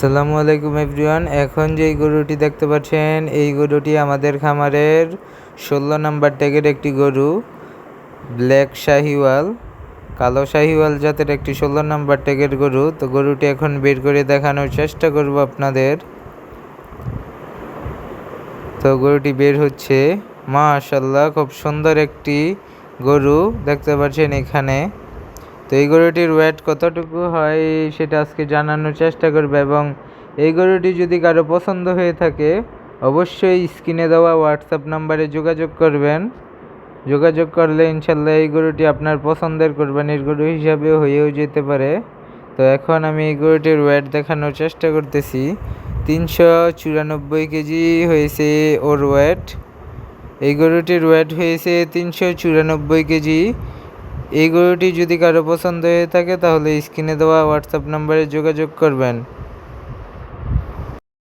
আসসালামু আলাইকুম এভরিওয়ান, এখন যেই গরুটি দেখতে পাচ্ছেন, এই গরুটি আমাদের খামারের ষোলো নাম্বার ট্যাগের একটি গরু, ব্ল্যাক শাহিওয়াল, কালো শাহিওয়াল জাতের একটি ষোলো নাম্বার ট্যাগের গরু। তো গরুটি এখন বের করে দেখানোর চেষ্টা করব আপনাদের। তো গরুটি বের হচ্ছে মাশাল্লাহ খুব সুন্দর একটি গরু, দেখতে পাচ্ছেন এখানে। তো এই গরুটির ওয়েট কতটুকু হয় সেটা আজকে জানানোর চেষ্টা করবে এবং এই গরুটি যদি কারও পছন্দ হয়ে থাকে, অবশ্যই স্ক্রিনে দেওয়া হোয়াটসঅ্যাপ নাম্বারে যোগাযোগ করবেন। যোগাযোগ করলে ইনশাল্লাহ এই গরুটি আপনার পছন্দের কোরবানির গরু হিসাবে হয়েও যেতে পারে। তো এখন আমি এই গরুটির ওয়েট দেখানোর চেষ্টা করতেছি। তিনশো চুরানব্বই কেজি হয়েছে ওর ওয়েট এই গরুটির ওয়েট হয়েছে তিনশো চুরানব্বই কেজি। এই গরুটি যদি কারও পছন্দ হয়ে থাকে তাহলে স্ক্রিনে দেওয়া হোয়াটসঅ্যাপ নাম্বারে যোগাযোগ করবেন।